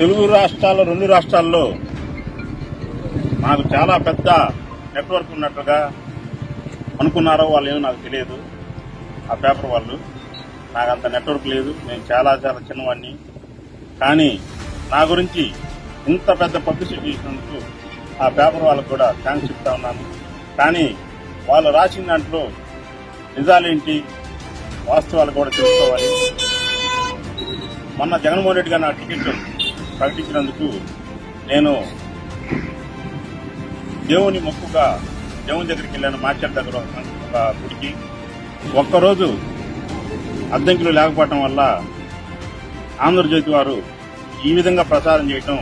తెలుగు రాష్ట్రాల్లో రెండు రాష్ట్రాల్లో నాకు చాలా పెద్ద నెట్వర్క్ ఉన్నట్లుగా అనుకున్నారో వాళ్ళు ఏమో నాకు తెలియదు. ఆ పేపర్ వాళ్ళు. నాకు అంత నెట్వర్క్ లేదు. నేను చాలా చాలా చిన్నవాడిని. కానీ నా గురించి ఇంత పెద్ద పబ్లిసిటీ ఇచ్చినందుకు ఆ పేపర్ వాళ్ళకు కూడా థ్యాంక్స్ చెప్తా ఉన్నాను. కానీ వాళ్ళు రాసిన దాంట్లో నిజాలేంటి? వాస్తవాలు కూడా తెలుసుకోవాలి. మొన్న జగన్మోహన్ రెడ్డి గారు నా టికెట్ ప్రకటించినందుకు నేను దేవుని మొక్కుగా దేవుని దగ్గరికి వెళ్ళాను. మార్కెట్ దగ్గర ఒక గుడికి. ఒక్కరోజు అద్దెంకులు లేకపోవటం వల్ల ఆంధ్రజ్యోతి వారు ఈ విధంగా ప్రచారం చేయటం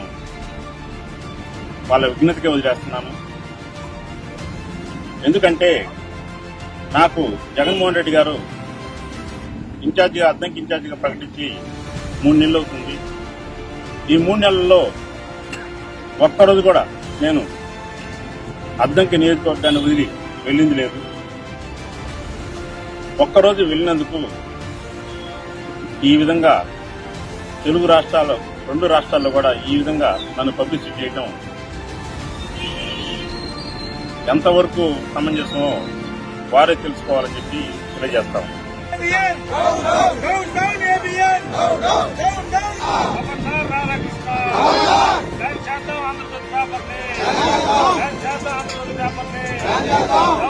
వాళ్ళ విఘ్నతకే వదిలేస్తున్నాను. ఎందుకంటే నాకు జగన్మోహన్ రెడ్డి గారు ఇన్ఛార్జిగా అద్దంకి ఇన్ఛార్జిగా ప్రకటించి మూడు నెలలు అవుతుంది. ఈ మూడు నెలల్లో ఒక్కరోజు కూడా నేను అద్దంకి నియోజకవర్గాన్ని వదిలి వెళ్ళింది లేదు. ఒక్కరోజు వెళ్ళినందుకు ఈ విధంగా తెలుగు రాష్ట్రాలు రెండు రాష్ట్రాల్లో కూడా ఈ విధంగా నన్ను పబ్లిసిటీ చేయడం ఎంతవరకు సమంజసమో వారే తెలుసుకోవాలని చెప్పి తెలియజేస్తాం బ్యాన్